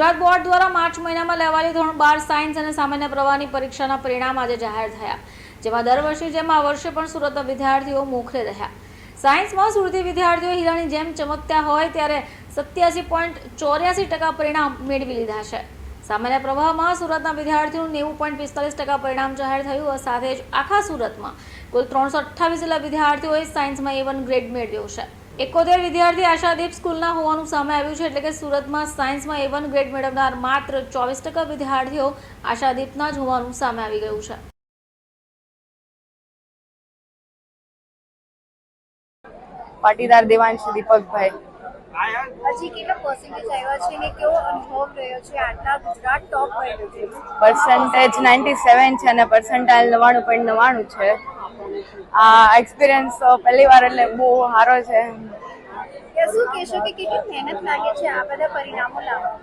Gujarat board દ્વારા March મહિનામાં લેવાયેલી ધોરણ બાર સાયન્સ અને સામાન્ય પ્રવાહની પરીક્ષાના પરિણામ આજે જાહેર થયા. જેમાં દર વર્ષે જેમ આ વર્ષે પણ સુરતના વિદ્યાર્થીઓ મોખરે રહ્યા. સાયન્સમાં સુરતી વિદ્યાર્થીઓ હીરાની જેમ ચમકતા હોય ત્યારે સત્યાસી પોઈન્ટ ચોર્યાસી ટકા પરિણામ મેળવી લીધા છે. સામાન્ય પ્રવાહમાં સુરતના વિદ્યાર્થીઓનું નેવું પોઈન્ટ પિસ્તાલીસ ટકા પરિણામ જાહેર થયું. સાથે જ આખા સુરતમાં કુલ ત્રણસો અઠ્ઠાવીસ જેટલા વિદ્યાર્થીઓએ સાયન્સમાં એ વન ગ્રેડ મેળવ્યો છે. એકોતેર વિદ્યાર્થી આશાદીપ સ્કૂલના હોવાનું સામે આવ્યું છે એટલે કે સુરતમાં સાયન્સમાં એ વન ગ્રેડ મેળવનાર માત્ર ચોવીસ ટકા વિદ્યાર્થીઓ આશાદીપના જ હોવાનું સામે આવી ગયું છે. પાટીદાર દેવાંશ દીપકભાઈ. હજી કેટલો પર્સન્ટેજ આવ્યો છે ને કેવો અનુભવ રહ્યો છે? આટલા ગુજરાત ટોપ છે પર્સન્ટેજ નાઇન્ટી સેવન છે અને પર્સન્ટાઇલ નવ્વાણું પોઈન્ટ નવ્વાણું છે. આ એક્સપિરિયન્સ પહેલી વાર એટલે બહુ સારો છે. શું કહેશો કે કેટલી મહેનત લાગે છે આ બધા પરિણામો લાવવા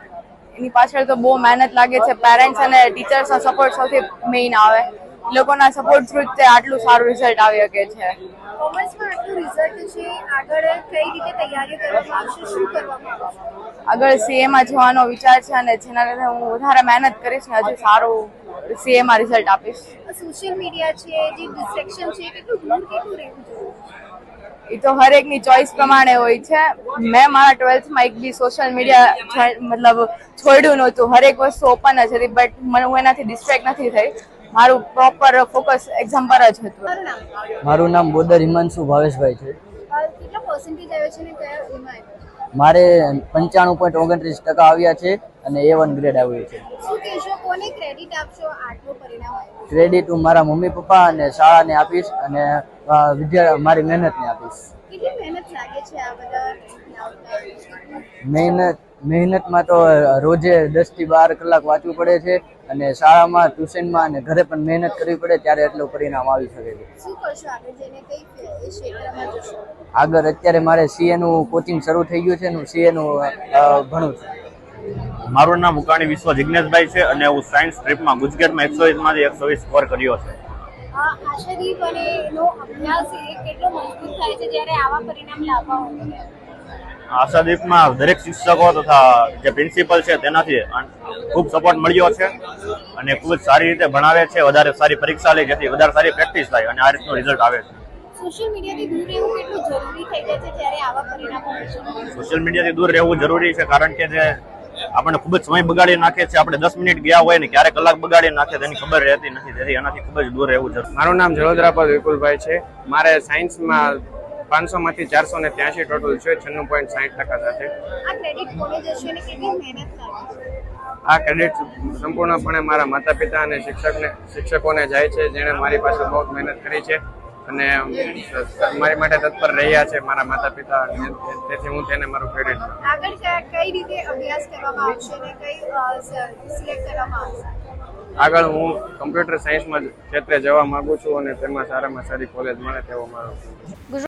એની પાછળ તો બહુ મહેનત લાગે છે. પેરેન્ટ્સ અને ટીચર્સનો સપોર્ટ સૌથી મેઇન આવે. લોકોના સપોર્ટ થ્રુ જ આટલું સારું રિઝલ્ટ આવી શકે છે. કોમર્સમાં આટલું રિઝલ્ટ છે આગળ કઈ રીતે તૈયારી કરવામાં આવશે શું કરવામાં આવશે? આગળ સીએમાં જવાનો વિચાર છે અને જેના લીધે હું વધારે મહેનત કરીશ ને હજુ સારું સીએમાં રિઝલ્ટ આપીશ. સોશિયલ મીડિયા છે જે ડિસ્ટ્રેક્શન છે કેટલું દૂર કેટલું રહેવું જોઈએ? એ તો હરેકની ચોઈસ પ્રમાણે હોય છે. મેં મારા ટ્વેલ્થમાં એક બી સોશિયલ મીડિયા મતલબ છોડ્યું નહોતું. હરેક વસ્તુ ઓપન જ હતી બટ મને હું એનાથી ડિસ્ટ્રેક્ટ નથી થઈ. મારું પ્રોપર ફોકસ એક્ઝામ પર જ હતું. મારું નામ બોદર હિમાંશુ ભાવેશભાઈ છે? મારે પંચાણું પોઈન્ટ ઓગણત્રીસ ટકા આવ્યા છે અને એ વન ગ્રેડ આવ્યું છે. કોને ક્રેડિટ આપશો? આટલું પરિણામ આવ્યું ક્રેડિટ હું મારા મમ્મી પપ્પા અને શાળાને આપીશ અને વિદ્યા મારી મહેનતને આપીશ. કેટલી મહેનત લાગે છે આ બધા મહેનત મહેનતમાં તો રોજે દસથી બાર કલાક વાંચવું પડે છે અને શાળામાં ટ્યુશનમાં અને ઘરે પણ મહેનત કરવી પડે ત્યારે એટલું પરિણામ આવી શકે છે. શું કરશો આગળ જઈને કઈ ક્ષેત્રમાં આગળ અત્યારે મારે સીએ નું કોચિંગ શરૂ થઈ ગયું છે હું સીએ નું ભણું છું. મારું નામ ઉકાણી વિશ્વ જિજ્ઞેશભાઈ છે અને હું સાયન્સ ટ્રીપમાં ગુજકેટમાં એકસો વીસમાંથી એકસો વીસ સ્કોર કર્યો છે. આશાદીપમાં દરેક શિક્ષકો તથા જે પ્રિન્સિપલ છે તેનાથી ખૂબ સપોર્ટ મળ્યો છે અને ખૂબ જ સારી રીતે ભણાવે છે. વધારે સારી પરીક્ષા લે જેથી વધારે સારી પ્રેક્ટિસ થાય અને આ રીતનું રિઝલ્ટ આવે છે. સોશિયલ મીડિયાથી દૂર રહેવું કેટલું જરૂરી થઈ જાય છે જ્યારે આવા પરિણામો છે સોશિયલ મીડિયાથી દૂર રહેવું જરૂરી છે કારણ કે જે આપણને ખૂબ જ સમય બગાડી નાખે છે. આપણે દસ મિનિટ ગયા હોય ને ક્યારે કલાક બગાડી નાખે તેની ખબર રહેતી નથી. તેથી એનાથી ખૂબ જ દૂર રહેવું જરૂર મારું નામ જળોદરાપર વિપુલભાઈ છે. મારે સાયન્સમાં પાંચસો માંથી ચારસો ને ત્યાંસી ટોટલ છે. છન્નું પોઈન્ટ સાઠ ટકા સાથે. આ ક્રેડિટ સંપૂર્ણપણે મારા માતા પિતા અને શિક્ષકને શિક્ષકોને જાય છે જેણે મારી પાસે બહુ મહેનત કરી છે. અને મારી માટે તત્પર રહ્યા છે મારા માતા પિતા તેથી હું તેને મારું ક્રેડિટ આગળ કઈ રીતે અભ્યાસ કરવામાં આવશે અને કઈ સિલેક્ટ કરવામાં આવશે? આગળ હું કમ્પ્યુટર સાયન્સમાં ક્ષેત્રે જવા માંગુ છું અને તેમાં સારામાં સારી કોલેજ મળે તેવો મારો